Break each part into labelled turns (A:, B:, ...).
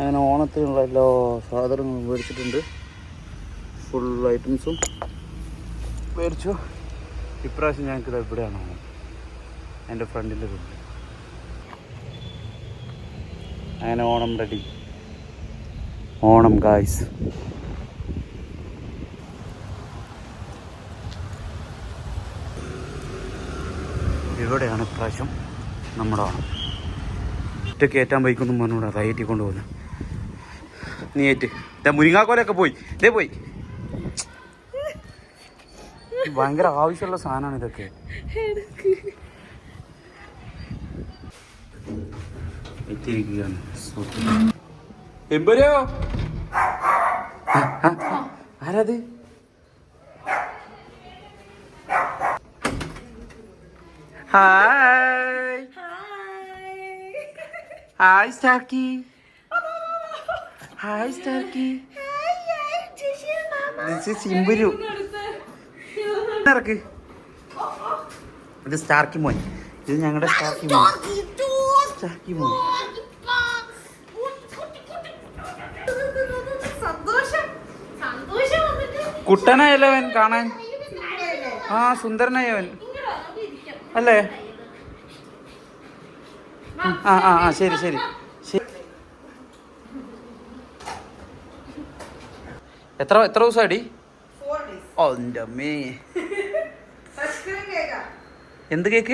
A: അങ്ങനെ ഓണത്തിനുള്ള എല്ലാ സാധനങ്ങളും മേടിച്ചിട്ടുണ്ട്. ഫുൾ ഐറ്റംസും മേടിച്ചു. ഇപ്രാവശ്യം ഞങ്ങൾക്ക് ഇത് എവിടെയാണ് ഓണം. എന്റെ ഫ്രണ്ടിന്റെ വീട്ടിൽ അങ്ങനെ ഓണം റെഡി ഓണം ഗായ്സ് ഇവിടെയാണ് ഇപ്രാവശ്യം നമ്മുടെ ഓണം. ഒറ്റ കയറ്റാൻ ബൈക്കൊന്നും പറഞ്ഞൂടാ റൈറ്റിൽ കൊണ്ടുപോകുന്നത് നീ ഏറ്റ്. ഇതാ മുരിങ്ങാക്കോലൊക്കെ പോയി. ഇതേ പോയി. ഭയങ്കര ആവശ്യമുള്ള സാധനമാണ് ഇതൊക്കെ. എത്തിയിരിക്കുകയാണ്. എമ്പരോ? ആരാത്? Hi. Hi Starky. Hi Starky ഇമ്പുരു. ഇറക്ക്. ഇത് സ്റ്റാർക്കി മോൻ. ഇത് ഞങ്ങളുടെ സ്റ്റാർക്കി മോൻ. സ്റ്റാർക്കി മോൻ. കുട്ടനായല്ലവൻ കാണാൻ. ആ സുന്ദരനായവൻ. അല്ലേ? ആ ആ ആ ശരി ശരി ശരി എത്ര എത്ര ദിവസം അടി എന്റെ അമ്മേ. എന്ത് കേക്ക്?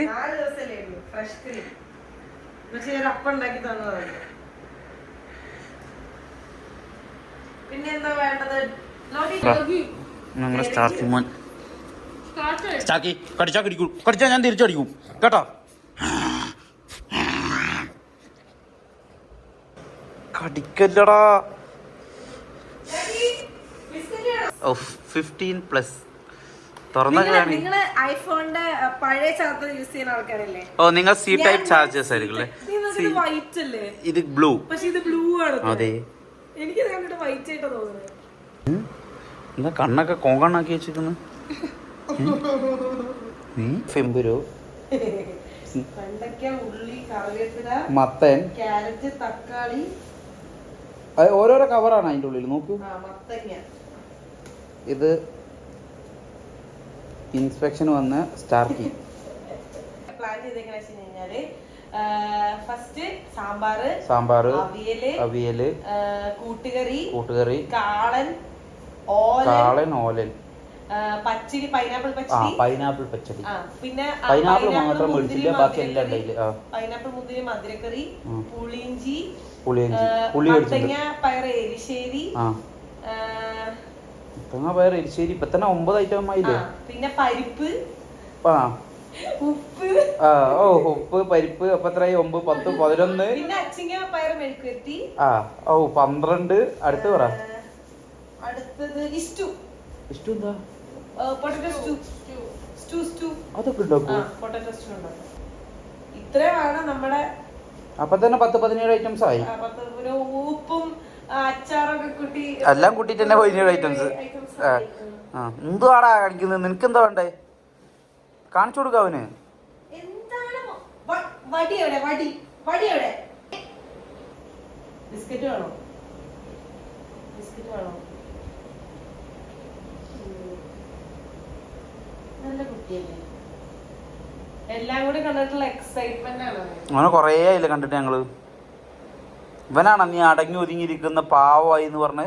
A: ഞങ്ങളുടെ സ്റ്റാർക്കി മോൻ. സ്റ്റാർക്കി കടിച്ചാ കടിക്കൂ. കടിച്ചാ ഞാൻ തിരിച്ചടിക്കും കേട്ടോ? കടിക്കല്ലടാ. ഫിഫ്റ്റീൻ പ്ലസ്
B: നിങ്ങൾ ഐഫോണിന്റെ പഴയ ചാർജർ യൂസ് ചെയ്യുന്ന ആൾക്കാരല്ലേ?
A: ഓ നിങ്ങൾ സി ടൈപ്പ് ചാർജേഴ്സ് ആയിരിക്കും
B: വൈറ്റ് അല്ലേ?
A: ഇത് ബ്ലൂ
B: പക്ഷെ ഇത് ബ്ലൂ ആണ്
A: അതെ.
B: എനിക്ക് വൈറ്റ് ആയിട്ടാ തോന്നുന്നത്.
A: എന്താ കണ്ണൊക്കെ കോങ്കണ്ണാക്കി വെച്ചിരിക്കുന്നു? ഫെമ്പുരു?
B: ഉള്ളി കറിവേപ്പില
A: മത്തൻ. ഓരോരോ കവറാണ് അതിന്റെ ഉള്ളിൽ നോക്കൂ.
B: മത്തങ്ങ.
A: ഇത് ഇൻസ്പെക്ഷൻ വന്ന് സ്റ്റാർക്കി
B: പ്ലാൻ ചെയ്തേക്കണ വെച്ച് കഴിഞ്ഞാൽ ഫസ്റ്റ് സാമ്പാറ്
A: അവിയൽ
B: അവിയൽ കൂട്ടുകറി
A: കൂട്ടുകറി
B: കാളൻ ഓലൻ
A: കാളൻ ഓലൻ.
B: ആ, പച്ചടി പൈനാപ്പിൾ പച്ചടി
A: പൈനാപ്പിൾ പച്ചടി
B: പിന്നെ
A: പൈനാപ്പിൾ മാത്രം മേടിച്ചില്ല ബാക്കി എല്ലാം ഉണ്ടായില്ല
B: പൈനാപ്പിൾ മുന്തിരി മധുരക്കറി പുളിയിഞ്ചി
A: പുളിയിഞ്ചി. പുളി
B: പയറ് എരിശ്ശേരി
A: ഇത്തങ്ങ പയർ എരിശ്ശേരി ഇപ്പൊ തന്നെ ഒമ്പത് ഐറ്റം ആയില്ലേ?
B: പിന്നെ പരിപ്പ്.
A: ആ.
B: ഉപ്പ്.
A: ആ ഓ ഉപ്പ് പരിപ്പ് അപ്പൊ എത്രയായി ഒമ്പത് പത്ത് പതിനൊന്ന്. ആ ഓ പന്ത്രണ്ട്. അടുത്ത് പറ.
B: ആ, അടുത്തത് ഇസ്റ്റു.
A: ഇഷ്ടം എന്താ?
B: Potato stew. സ്റ്റൂ. സ്റ്റൂ
A: അതൊക്കെ
B: ആ
A: ഉണ്ടാക്കൂ
B: പൊട്ടറ്റോ സ്റ്റൂ ഉണ്ടാക്കും. ഇത്രയാണ് നമ്മുടെ
A: അപ്പൊ തന്നെ പത്ത് പതിനേഴ് ഐറ്റംസ് ആയി.
B: ഉപ്പും
A: എല്ലാം കൂട്ടിട്ട് തന്നെ പതിനേഴ് ഐറ്റംസ് എന്തുവാടാ കാണിക്കുന്നത്? നിനക്ക് എന്താ വേണ്ടേ? കാണിച്ചു കൊടുക്ക അവന്.
B: എന്താണ് വടി എവിടെ? വടി. വടി എവിടെ? ബിസ്ക്കറ്റ് വേണോ? ബിസ്ക്കറ്റ് വേണോ? നല്ല കുട്ടിയല്ലേ? എല്ലാം കൂടി കണ്ടിട്ടുള്ള എക്സൈറ്റ്മെന്റ് ആണ്
A: അങ്ങനെ കൊറേ ആയില്ല കണ്ടിട്ട് ഞങ്ങൾ? ഇവനാണ് നീ അടങ്ങി ഒതുങ്ങിയിരിക്കുന്ന പാവമായി എന്ന് പറഞ്ഞ്?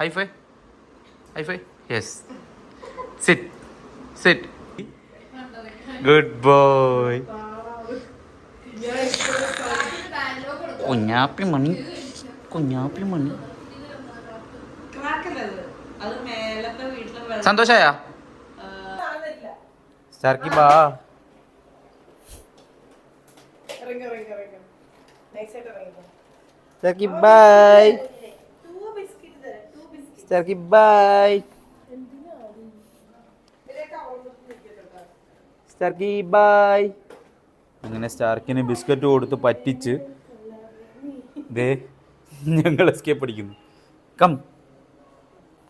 A: High five. High five. Yes sit sit good
B: boy Kunjappi Mani. Kunjappi Mani.
A: സന്തോഷായ? Starky bye.
B: ഇതിലേക്ക് അവിടുന്ന് നിൽക്കട്ടെ.
A: Starky bye. അങ്ങനെ സ്റ്റാർക്കിന് ബിസ്ക്കറ്റ് കൊടുത്ത് പറ്റിച്ച് ദേ ഞങ്ങൾ എസ്കേപ്പ് അടിക്കുന്നു. കം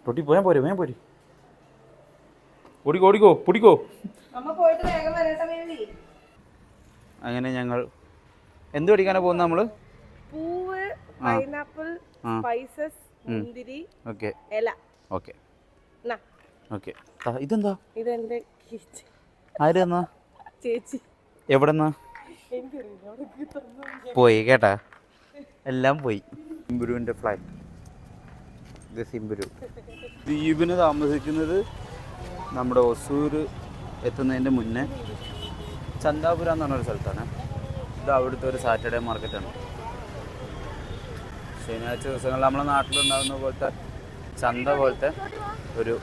A: തൊട്ടി പോയാൽ പോരെ വേഗം പോരെ. ഓടിക്കോ ഓടിക്കോ പിടിക്കോ. അങ്ങനെ ഞങ്ങൾ എന്ത് പഠിക്കാനാ പോകുന്നത് നമ്മൾ?
B: പൂവ് പൈനാപ്പിൾ സ്പൈസസ് മുന്തിരി
A: ഓക്കെ.
B: ഇല.
A: ഓക്കെ. ഓക്കെ. ഇതെന്താ?
B: ഇതെന്റെ കിച്ച്
A: ആര് തന്നാ?
B: ചേച്ചി. എവിടെന്നാ?
A: പോയി കേട്ടാ? എല്ലാം പോയി. സിംബുരുവിന്റെ ഫ്ലാറ്റ് ഇത് സിംബുരു. ദ്വീപിന് താമസിക്കുന്നത് നമ്മുടെ ഒസൂർ എത്തുന്നതിന്റെ മുന്നേ ചന്താപുര എന്ന് പറഞ്ഞൊരു സ്ഥലത്താണ്. ഇത് അവിടുത്തെ ഒരു സാറ്റർഡേ മാർക്കറ്റാണ്. ശനിയാഴ്ച ദിവസങ്ങളിൽ നമ്മുടെ നാട്ടിലുണ്ടാകുന്ന പോലത്തെ ചന്ത പോലത്തെ ഒരു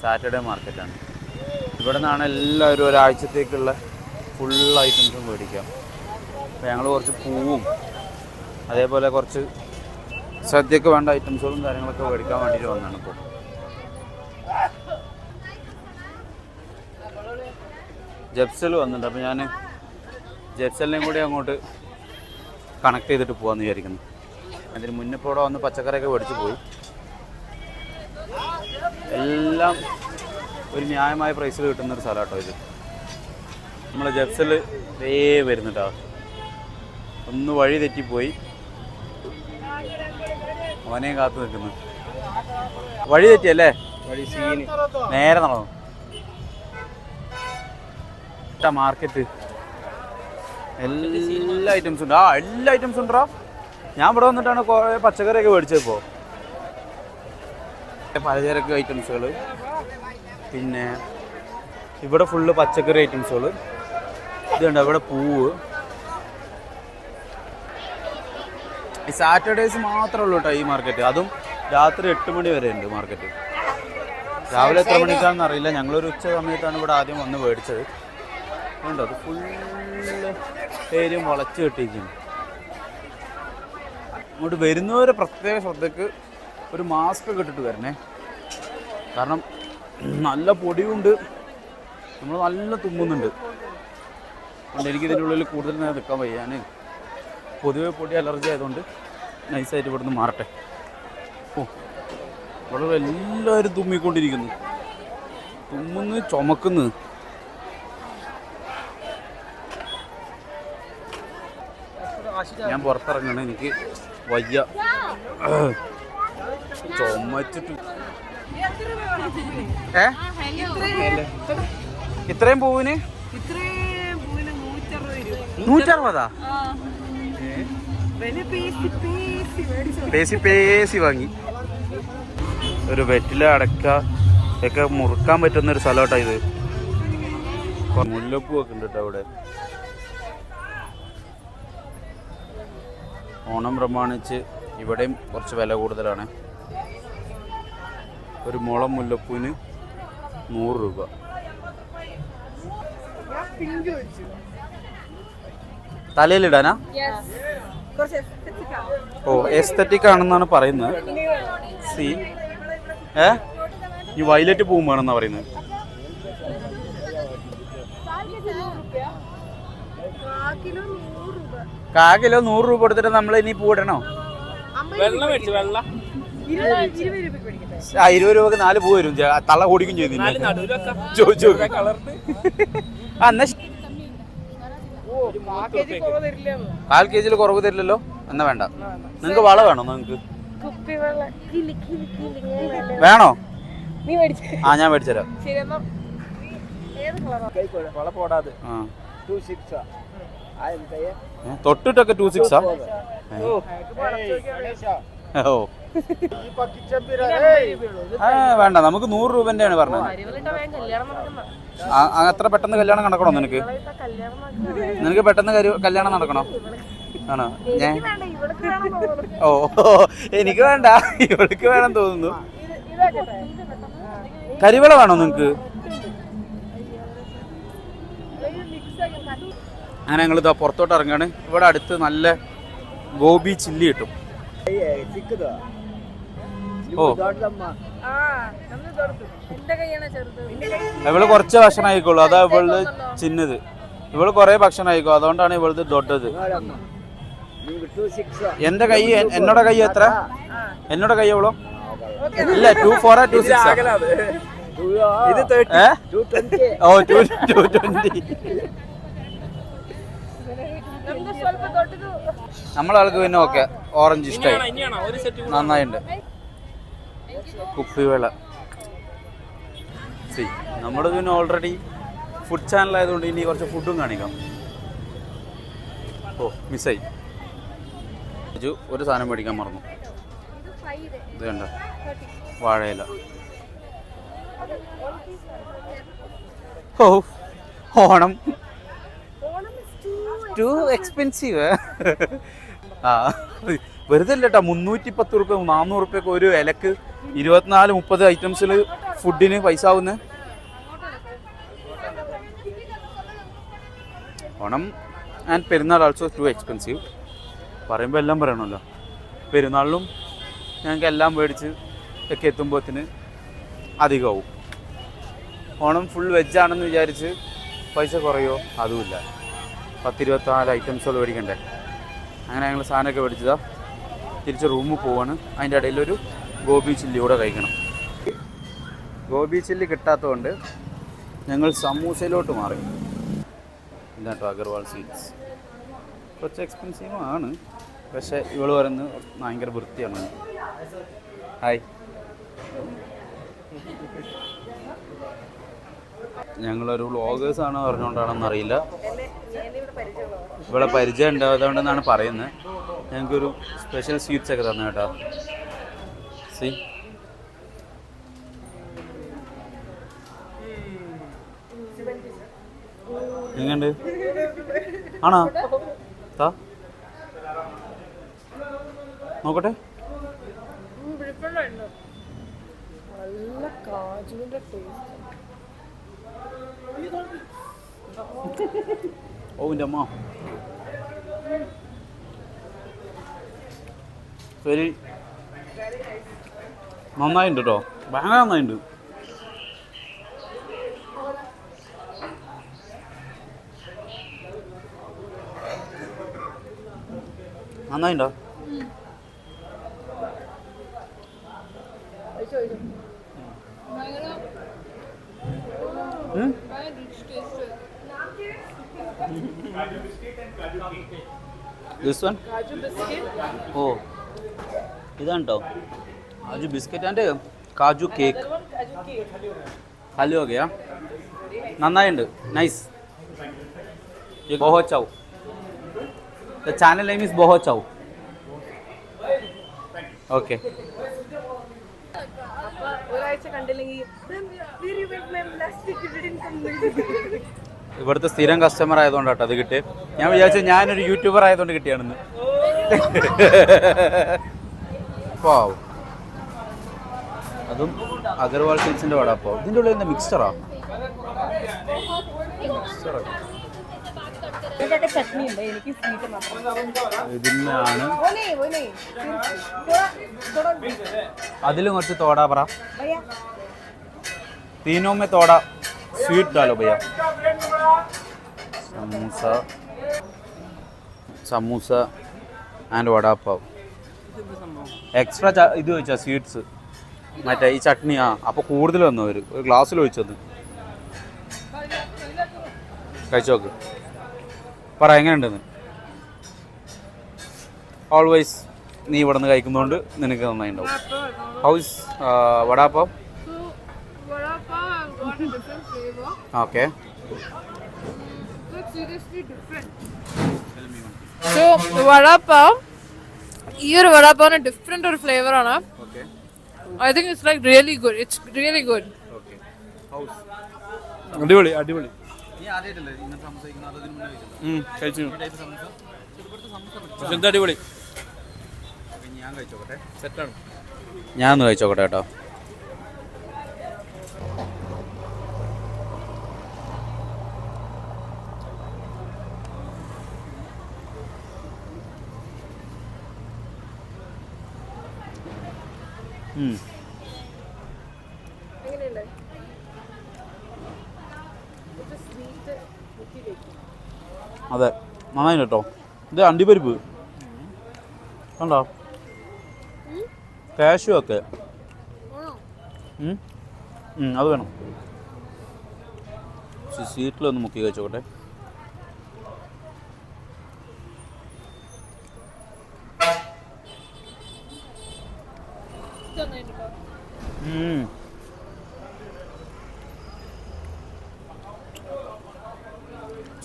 A: സാറ്റർഡേ മാർക്കറ്റാണ്. ഇവിടെ നിന്നാണ് എല്ലാവരും ഒരാഴ്ചത്തേക്കുള്ള ഫുൾ ഐറ്റംസും മേടിക്കാം അപ്പോൾ ഞങ്ങൾ കുറച്ച് പൂവും അതേപോലെ കുറച്ച് സദ്യക്ക് വേണ്ട ഐറ്റംസുകളും കാര്യങ്ങളൊക്കെ മേടിക്കാൻ വേണ്ടിയിട്ട് വന്നതാണ് ഇപ്പോൾ ജെപ്സൽ വന്നിട്ടുണ്ട്. അപ്പോൾ ഞാൻ ജെപ്സലിനെയും കൂടി അങ്ങോട്ട് കണക്ട് ചെയ്തിട്ട് പോകാമെന്ന് വിചാരിക്കുന്നു. അതിന് മുന്നേ ഇപ്പോൾ വന്ന് പച്ചക്കറിയൊക്കെ മേടിച്ച് പോയി. എല്ലാം ഒരു ന്യായമായ പ്രൈസിൽ കിട്ടുന്നൊരു സ്ഥലം കേട്ടോ ഇത്. നമ്മളെ ജെപ്സൽ വേ വരുന്നുണ്ടോ ഒന്ന് വഴി തെറ്റിപ്പോയി. അവനെയും കാത്തു നിൽക്കുന്നു. വഴി തെറ്റിയല്ലേ? വഴി സീന്. നേരെ നടന്നു. മാർക്കറ്റ്. എല്ലാ ഐറ്റംസും ഉണ്ട്. ആ എല്ലാ ഐറ്റംസും ഉണ്ടോ ഞാൻ ഇവിടെ വന്നിട്ടാണ് കുറേ പച്ചക്കറിയൊക്കെ മേടിച്ചപ്പോൾ പലചരക്ക് ഐറ്റംസുകൾ പിന്നെ ഇവിടെ ഫുള്ള് പച്ചക്കറി ഐറ്റംസുകൾ ഇതുണ്ട് ഇവിടെ പൂവ്. ഈ സാറ്റർഡേസ് മാത്രമേ ഉള്ളൂ കേട്ടോ ഈ മാർക്കറ്റ് അതും രാത്രി എട്ട് മണി വരെ ഉണ്ട് മാർക്കറ്റ് രാവിലെ എത്ര മണിക്കാണെന്ന് അറിയില്ല. ഞങ്ങളൊരു ഉച്ച സമയത്താണ് ഇവിടെ ആദ്യം വന്ന് മേടിച്ചത്. ഉണ്ട് അത് ഫുള്ള് ഏരിയ മുളച്ച് കെട്ടിയിരിക്കുന്നു. അങ്ങോട്ട് വരുന്നവരെ പ്രത്യേക ശ്രദ്ധയ്ക്ക് ഒരു മാസ്ക് ഒക്കെ ഇട്ടിട്ട് വരണേ. കാരണം നല്ല പൊടിയുണ്ട്. നമ്മൾ നല്ല തുമ്മുന്നുണ്ട്. അതുകൊണ്ട് എനിക്ക് ഇതിന്റെ ഉള്ളിൽ കൂടുതൽ നേരം നിൽക്കാൻ വയ്യ. ഞാൻ പൊതുവെ പൊടി അലർജി ആയതുകൊണ്ട് നൈസായിട്ട് ഇവിടുന്ന് മാറട്ടെ. ഓ ഇവിടെ എല്ലാവരും തുമ്മിക്കൊണ്ടിരിക്കുന്നു. തുമ്മുന്ന് ചുമക്കുന്നു. ഞാൻ പുറത്തിറങ്ങണം എനിക്ക് വയ്യ. ചുമച്ചിട്ട്. ഏ? ഇത്രയും പൂവിന്?
B: നൂറ്ററുപത്? പേസി പേസി
A: വാങ്ങി. ഒരു വെറ്റില അടക്ക ഒക്കെ മുറുക്കാൻ പറ്റുന്ന ഒരു സ്ഥലമാട്ടോ ഇത്. മുല്ലപ്പൂ ഒക്കെ ഉണ്ട് കേട്ടോ അവിടെ. ഓണം പ്രമാണിച്ച് ഇവിടെയും കുറച്ച് വില കൂടുതലാണ്. ഒരു മുളം മുല്ലപ്പൂവിന് നൂറ് രൂപ. തലയിലിടാനാ. ഓ എസ്തറ്റിക് ആണെന്നാണ് പറയുന്നത്. സി ഏ? ഈ വയലറ്റ് പൂവും വേണമെന്നാ പറയുന്നത്.
B: കിലോ
A: കാ കിലോ നൂറ് രൂപ കൊടുത്തിട്ട് നമ്മൾ ഇനി പൂടണോ?
B: വെള്ളം മേടിച്ചു വെള്ളം.
A: ആ ഇരുപത് രൂപക്ക് നാല് പൂ വരും. തള്ള കൂടിക്കും ചെയ്തില്ല ചോദിച്ചു ആ എന്നാ കാൽ കെ ജിയിൽ കുറവ് തരില്ലല്ലോ? എന്നാ വേണ്ട. നിങ്ങക്ക് വള വേണോ
B: നിങ്ങക്ക്?
A: വേണോ. ആ ഞാൻ മേടിച്ചുതരാം
B: പോടാതെ കളറാ?
A: ആ. ഏ, തൊട്ടിട്ടൊക്കെ ടു സിക്സാ ഓ ആ വേണ്ട നമുക്ക് നൂറ് രൂപന്റെ ആണ് പറഞ്ഞത് അത്ര പെട്ടെന്ന് കല്യാണം നടക്കണോ നിനക്ക്? നിനക്ക് പെട്ടെന്ന് കല്യാണം നടക്കണോ? ആണോ? ഞാൻ ഓ എനിക്ക് വേണ്ട. ഇവൾക്ക് വേണം തോന്നുന്നു. കരിവള വേണോ നിങ്ങക്ക് അങ്ങനെ ഞങ്ങൾ ഇതാ പുറത്തോട്ട് ഇറങ്ങാണ്. ഇവിടെ അടുത്ത് നല്ല ഗോബി ചില്ലി കിട്ടും. ഓ. ഇവൾ കുറച്ച് ഭക്ഷണം ആയിക്കോളൂ അതാ ഇവൾ ചിന്നത്. ഇവൾ കുറെ ഭക്ഷണം ആയിക്കോ അതുകൊണ്ടാണ് ഇവളത് ദൊഡത്. എന്റെ കൈ എന്നോടെ കൈ എത്ര? എന്നോടെ കൈ എവളോ? ഇല്ല two four two six o two two twenty നമ്മളാൾക്ക് പിന്നെ ഓക്കെ. ഓറഞ്ച് ഇഷ്ടമായി നന്നായിട്ടുണ്ട് കുപ്പിവെള്ള സി നമ്മുടെ പിന്നെ ഓൾറെഡി ഫുഡ് ചാനൽ ആയതുകൊണ്ട് ഇനി കുറച്ച് ഫുഡും കാണിക്കാം. ഓ മിസ്സായി അജു ഒരു സാധനം മേടിക്കാൻ മറന്നു. ഇത് കണ്ട. വാഴയില. ഓ ഓണം. ടു എക്സ്പെൻസീവ് ആ വെറുതെ അല്ല കേട്ടോ മുന്നൂറ്റി പത്ത് റുപ്യ നാനൂറ് റുപ്യൊക്കെ ഒരു ഇലക്ക് ഇരുപത്തിനാല് മുപ്പത് ഐറ്റംസിൽ ഫുഡിന് പൈസ ആവുന്നത് Onam and Perunnal also too expensive പറയുമ്പോൾ എല്ലാം പറയണമല്ലോ പെരുന്നാളിലും ഞങ്ങൾക്ക് എല്ലാം മേടിച്ച് ഒക്കെ എത്തുമ്പോഴത്തിന് അധികമാവും ഓണം ഫുൾ വെജാണെന്ന് വിചാരിച്ച് പൈസ കുറയോ? അതുമില്ല. പത്തിരുപത്തിനാല് ഐറ്റംസുകൾ മേടിക്കണ്ടേ? അങ്ങനെ ഞങ്ങൾ സാധനമൊക്കെ മേടിച്ചതാ. തിരിച്ച് റൂമിൽ പോവാണ്. അതിന്റെ ഇടയിൽ ഒരു ഗോബി ചില്ലി കൂടെ കഴിക്കണം. ഗോപി ചില്ലി കിട്ടാത്തതുകൊണ്ട് ഞങ്ങൾ സമൂസയിലോട്ട് മാറി. ഇതാട്ടോ അഗർവാൾ സ്വീറ്റ്സ് കുറച്ച് എക്സ്പെൻസീവ് ആണ്. പക്ഷേ ഇവൾ പറയുന്നത് ഭയങ്കര വൃത്തിയാണ്. ഹായ് ഞങ്ങളൊരു വ്ളോഗേഴ്സ് ആണ് പറഞ്ഞുകൊണ്ടാണെന്ന് അറിയില്ല. ഇവിടെ പരിചയം ഉണ്ടായതുകൊണ്ടെന്നാണ് പറയുന്നത്. ഞങ്ങൾക്കൊരു സ്പെഷ്യൽ സ്വീറ്റ്സ് ഒക്കെ തന്നെ കേട്ടോ. സി എങ്ങണ്ട് ആണോ? താ. നോക്കട്ടെ.
B: നല്ല കാജുവിന്റെ ടേസ്റ്റ്
A: ഓ എന്റെ അമ്മ ശരി നന്നായിട്ടുണ്ട് കേട്ടോ ഭയങ്കര നന്നായിട്ടുണ്ട് നന്നായിണ്ടോ ഉം? ദിസ് വൺ
B: കാജു ബിസ്ക്കറ്റ്
A: ഓ ഇതാണ് കേട്ടോ kaju biscuit and kaju cake
B: kaju cake
A: hello guys നന്നായിട്ടുണ്ട് nice Boho Chow the channel name is Boho Chow okay
B: അപ്പൊ ഒരാഴ്ച കണ്ടില്ലെങ്കിൽ
A: ഇവിടുത്തെ സ്ഥിരം കസ്റ്റമർ ആയതുകൊണ്ട് കേട്ടോ അത് കിട്ടി ഞാൻ വിചാരിച്ചു ഞാനൊരു യൂട്യൂബർ ആയതുകൊണ്ട് കിട്ടിയാണെന്ന്. അതും അഗർവാൾ സിൽസിന്റെ വട അപ്പോ. ഇതിന്റെ ഉള്ളിൽ എന്താ മിക്സ്ചറാ ഇതിനാണ് അതിലും കുറച്ച് തോടാ പറ. तीनों में थोड़ा स्वीट डालो भैया समोसा സമൂസ ആൻഡ് വടാപ്പാവ് എക്സ്ട്രാ ഇത് ചോദിച്ചാ സ്വീറ്റ്സ് മറ്റേ ഈ ചട്നി ആ അപ്പോൾ കൂടുതൽ വന്നു അവർ ഒരു ഗ്ലാസ്സിൽ ഒഴിച്ചത് കഴിച്ചു നോക്ക് പറ എങ്ങനെയുണ്ടെന്ന് ഓൾവേസ് നീ ഇവിടെ നിന്ന് കഴിക്കുന്നതുകൊണ്ട് നിനക്ക് നന്നായിട്ടുണ്ടാവും house vada pav
C: Flavor.
A: Okay.
C: So, it's seriously different. So, vada pav, ഈ ഒരു വടാപ്പാവിന് പാവിന് ഡിഫറെന്റ് ഒരു ഫ്ലേവർ ആണ്. Okay I think it's like really good it's really
A: good അടിപൊളി
D: അടിപൊളി. അടിപൊളി?
A: നീ ആദ്യമായിട്ടല്ലേ ഇങ്ങനെ സംസാരിക്കുന്നത് അതിന് മുന്നേ കഴിച്ചത്
D: ഉം, കഴിച്ചു
A: ഈ ടൈപ്പ് സമൂസ ഇവിടുത്തെ സമൂസ
D: പക്ഷെ എന്താ അടിപൊളി
A: അപ്പം ഞാൻ കഴിച്ചോക്കട്ടെ
D: സെറ്റാണ്
A: ഞാൻ ഒന്ന് കഴിച്ചോക്കട്ടെ കേട്ടോ ഉം.
B: എങ്ങനെയുണ്ട് കുറച്ച് സ്വീറ്റ് മുക്കി കഴിക്കും
A: അതെ. നന്നായി കേട്ടോ. ഇത് അണ്ടിപ്പരിപ്പ്. കണ്ടോ? കാഷ്യൂ ഒക്കെ. അത് വേണം. സീറ്റിലൊന്ന് മുക്കി കഴിച്ചോട്ടെ.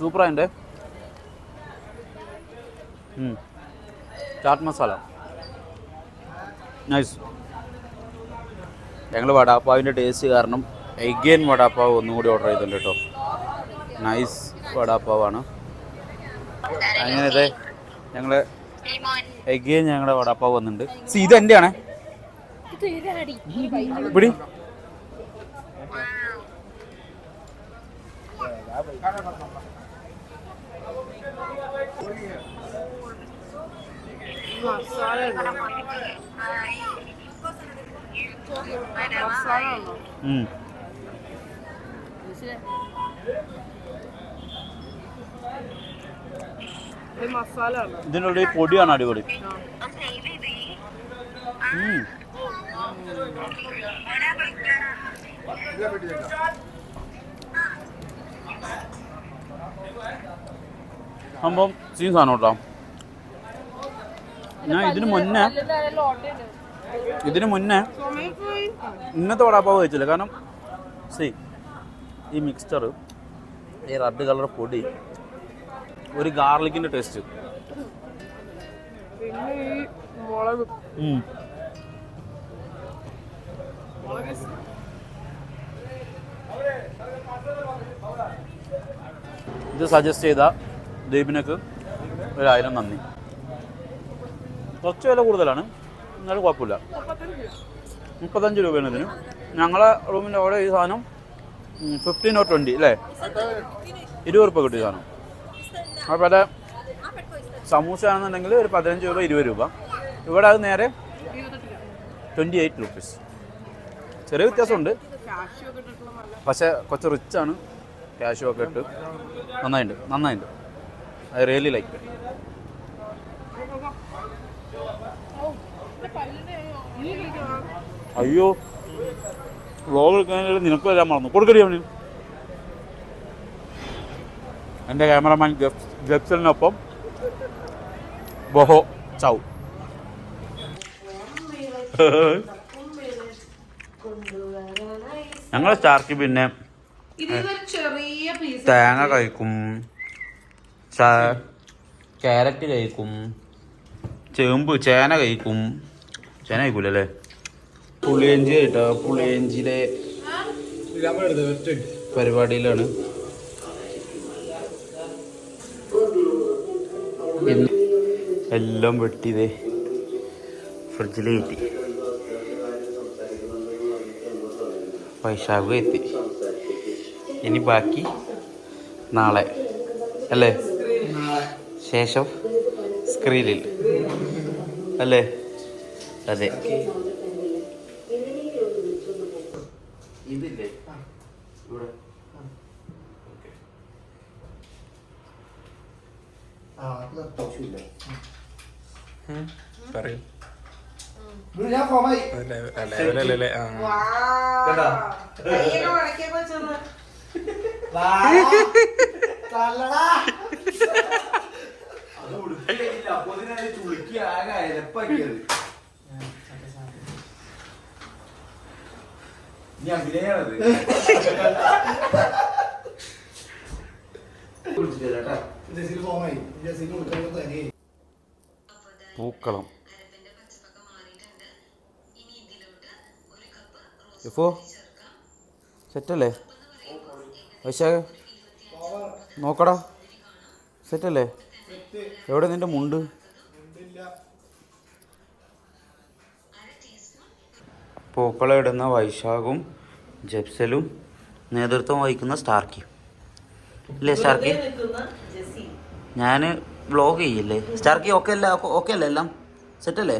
A: സൂപ്പറായിട്ടുണ്ട് ഉം. ചാറ്റ് മസാല. നൈസ് ഞങ്ങൾ വടാപ്പാവിന്റെ ടേസ്റ്റ് കാരണം എഗെയിൻ വടാപ്പാവ് ഒന്നും കൂടി ഓർഡർ ചെയ്തിട്ടുണ്ട് കേട്ടോ. നൈസ് വടാപ്പാവാണ്. അങ്ങനെ ഇതേ ഞങ്ങൾ എഗെയിൻ ഞങ്ങളുടെ വടാപ്പാവ് വന്നിട്ടുണ്ട്. സി ഇത് എന്റെയാണേ ആണേ ഇവിടെ
C: മസാല മസാല ഉണ്ടോ
A: ഉം.
C: ഇത് മസാല ഉണ്ടോ
A: ഇതിനുള്ള ഈ പൊടിയാണ് അടിപൊളി. സംഭവം സീൻ സാധനം കേട്ടോ. ഞാൻ ഇതിന് മുന്നേ ഇതിന് മുന്നേ ഇന്നത്തെ വടാപ്പാവ് കഴിച്ചില്ല. കാരണം സി ഈ മിക്സ്ചർ ഈ റെഡ് കളർ പൊടി ഒരു ഗാർലിക്കിന്റെ ടേസ്റ്റ് ഇത് സജസ്റ്റ് ചെയ്ത ദീപിനക്ക് ഒരായിരം നന്ദി. കുറച്ച് വില കൂടുതലാണ്. എന്നാലും കുഴപ്പമില്ല. മുപ്പത്തഞ്ച് രൂപയാണ് ഇതിന്. ഞങ്ങളെ റൂമിന്റെ അവിടെ ഈ സാധനം ഫിഫ്റ്റീൻ ഓർ ട്വന്റി അല്ലേ? ഇരുപത് രൂപ കിട്ടിയ സാധനം. അതുപോലെ സമൂസ ആണെന്നുണ്ടെങ്കിൽ ഒരു പതിനഞ്ച് രൂപ ഇരുപത് രൂപ. ഇവിടെ അത് നേരെ ട്വന്റി എയ്റ്റ് റുപ്പീസ് ചെറിയ വ്യത്യാസമുണ്ട്. പക്ഷേ കുറച്ച് റിച്ചാണ് ക്യാഷും ഒക്കെ ഇട്ട്. നന്നായിട്ടുണ്ട് നന്നായിട്ടുണ്ട് ഐ റിയലി ലൈക്ക്
C: നീ കഴിക്കണം
A: അയ്യോ. വ്ളോഗ് എടുക്കാനായിട്ട് നിനക്ക് വരാൻ മറന്നു. കൊടുക്കടി അവന്. എന്റെ ക്യാമറമാൻ ഗഫ് ബഹോ ചൗ. ഞങ്ങളെ സ്റ്റാർക്ക് പിന്നെ തേങ്ങ കഴിക്കും ക്യാരറ്റ് കഴിക്കും ചേമ്പ് ചേന കഴിക്കും. ചേന കഴിക്കൂലല്ലേ പുളിയഞ്ചി കേട്ടോ പുളിയഞ്ചിയിലെ പരിപാടിയിലാണ്. എല്ലാം വെട്ടിയതേ ഫ്രിഡ്ജിൽ കയറ്റി. പൈസാവ് എത്തി ഇനി ബാക്കി നാളെ അല്ലേ? ശേഷം സ്ക്രീനിൽ അല്ലേ? അതെ. ഇതില്ലേ? ഇവിടെ.
D: പറയൂ.
A: ചുളുക്കി ആകെ
E: കൊടുക്കാൻ തനിയെ.
A: പൂക്കളം. ഇപ്പോ സെറ്റല്ലേ? വൈശാഖ നോക്കടാ. സെറ്റല്ലേ? എവിടെ നിന്റെ മുണ്ട്? പൂക്കളം ഇടുന്ന വൈശാഖും ജപ്സലും നേതൃത്വം വഹിക്കുന്ന സ്റ്റാർക്കി. ഇല്ലേ സ്റ്റാർക്കി? ഞാൻ വ്ളോഗ് ചെയ്യില്ലേ? സ്റ്റാർക്കി ഓക്കെ അല്ല? ഓക്കെ അല്ല എല്ലാം? സെറ്റല്ലേ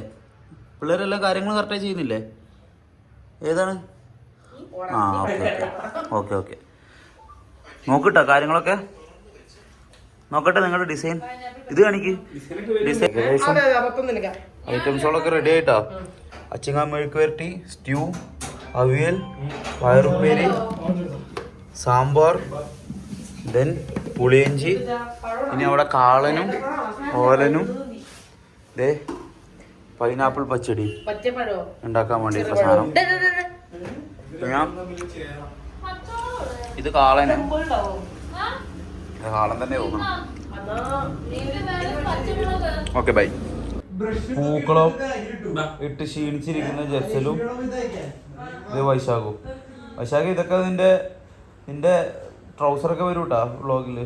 A: പിള്ളേരെല്ലാം കാര്യങ്ങൾ കറക്റ്റായി ചെയ്യുന്നില്ലേ? ഏതാണ്? ആ ഓക്കെ ഓക്കെ ഓക്കെ ഓക്കെ നോക്കിട്ടോ കാര്യങ്ങളൊക്കെ. നോക്കട്ടെ നിങ്ങളുടെ ഡിസൈൻ ഇത് കാണിക്ക്. ഡിസൈൻ ഐറ്റംസുകളൊക്കെ റെഡി ആയിട്ടോ? അച്ചിങ്ങാ മെഴുക്ക് വരട്ടി സ്റ്റ്യൂ അവിയൽ പയറുപ്പേരി സാമ്പാർ ദെൻ പുളിയഞ്ചി. ഇനി അവിടെ കാളനും ഓലനും ദേ പൈനാപ്പിൾ പച്ചടി ഉണ്ടാക്കാൻ വേണ്ടിയിട്ടുള്ള സാധനം. ഞാൻ ഇത് കാളന്. കാളൻ തന്നെ ഓക്കെ ബൈ. പൂക്കളം ഇട്ട് ക്ഷീണിച്ചിരിക്കുന്ന ജെർസലും ഇത് വൈശാഖും. വൈശാഖ് ഇതൊക്കെ നിന്റെ നിന്റെ ട്രൗസറൊക്കെ വരും കേട്ടാ വ്ളോഗിൽ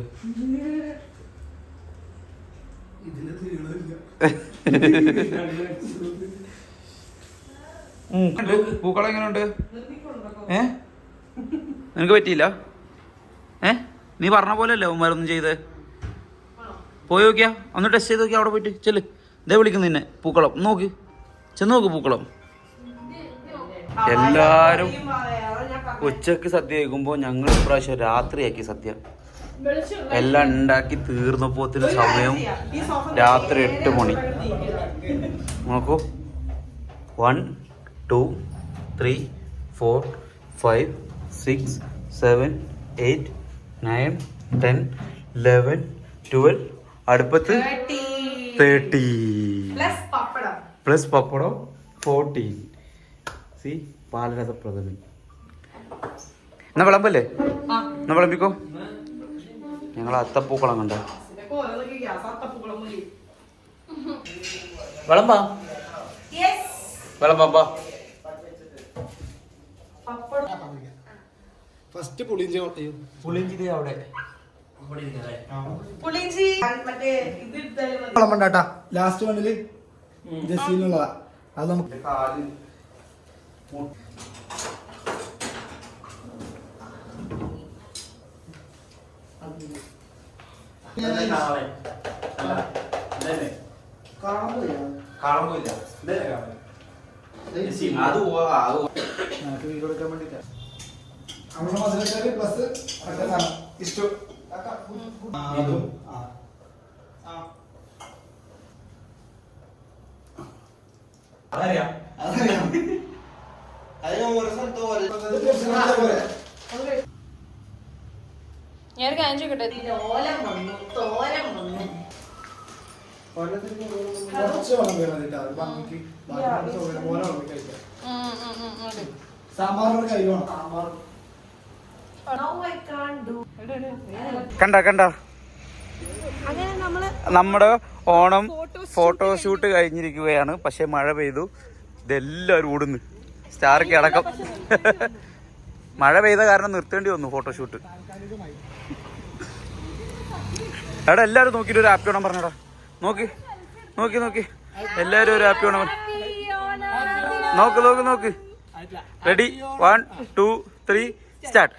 A: പൂക്കളം എങ്ങനെയുണ്ട് ഏ? നിനക്ക് പറ്റിയില്ല? ഏ? നീ പറഞ്ഞ പോലെ അല്ലേ ഉമ്മാരൊന്നും ചെയ്ത്? പോയി നോക്കിയാ. ഒന്ന് ടെസ്റ്റ് ചെയ്ത് നോക്കിയാ അവിടെ പോയിട്ട്. ചെല്ല്. ഇതേ വിളിക്കുന്നു നിന്നെ. പൂക്കളം. നോക്ക്. ചെന്ന് നോക്ക് പൂക്കളം. എല്ലാരും ഉച്ചയ്ക്ക് സദ്യ കഴിക്കുമ്പോ ഞങ്ങൾ ഇപ്രാവശ്യം രാത്രിയാക്കി സദ്യ. എല്ലാം ഉണ്ടാക്കി തീർന്നപ്പോത്തിന് സമയം രാത്രി എട്ട് മണി. നോക്കൂ. One two three four five six seven eight nine ten eleven twelve. അടുപ്പത്ത് തേർട്ടി
B: പ്ലസ് പപ്പടം
A: ഫോർട്ടീൻ സി പാലരസ പ്രഥമൻ എന്നാ വിളമ്പല്ലേ? എന്നാ വിളമ്പിക്കോ? ഞങ്ങൾ അത്തപ്പൂക്കളം കണ്ട. വിളമ്പാ. വിളമ്പാ
E: ഫസ്റ്റ് പുളിഞ്ചി
A: പുളിഞ്ചിരി അവിടെ.
E: വേണ്ടാട്ടാ. ലാസ്റ്റ് വണ്ണിൽ ജസീലിനുള്ളതാ അത് നമുക്ക് ഇഷ്ടം. അതറിയാം.
C: ഞാൻ കാര്യം ചോദിക്കട്ടെ?
B: ഓലം വന്നു തോരൻ വന്നു.
E: കേട്ടോ. സാമ്പാറിനോട് സാമ്പാർ.
A: കണ്ട കണ്ട?
B: അങ്ങനെ നമ്മൾ
A: നമ്മുടെ ഓണം ഫോട്ടോഷൂട്ട് കഴിഞ്ഞിരിക്കുകയാണ്. പക്ഷെ മഴ പെയ്തു. ഇതെല്ലാവരും ഓടുന്നു. സ്റ്റാർക്ക് അടക്കം. മഴ പെയ്ത കാരണം നിർത്തേണ്ടി വന്നു ഫോട്ടോഷൂട്ട് എടാ എല്ലാവരും നോക്കിയിട്ട് ഒരു ഹാപ്പി ഓണം പറഞ്ഞടാ. നോക്കി നോക്കി നോക്കി. എല്ലാവരും ഒരു ഹാപ്പി ഓണം. നോക്ക് നോക്ക് നോക്ക്. Ready one two three start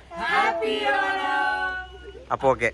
A: അപ്പോൾ ഓക്കെ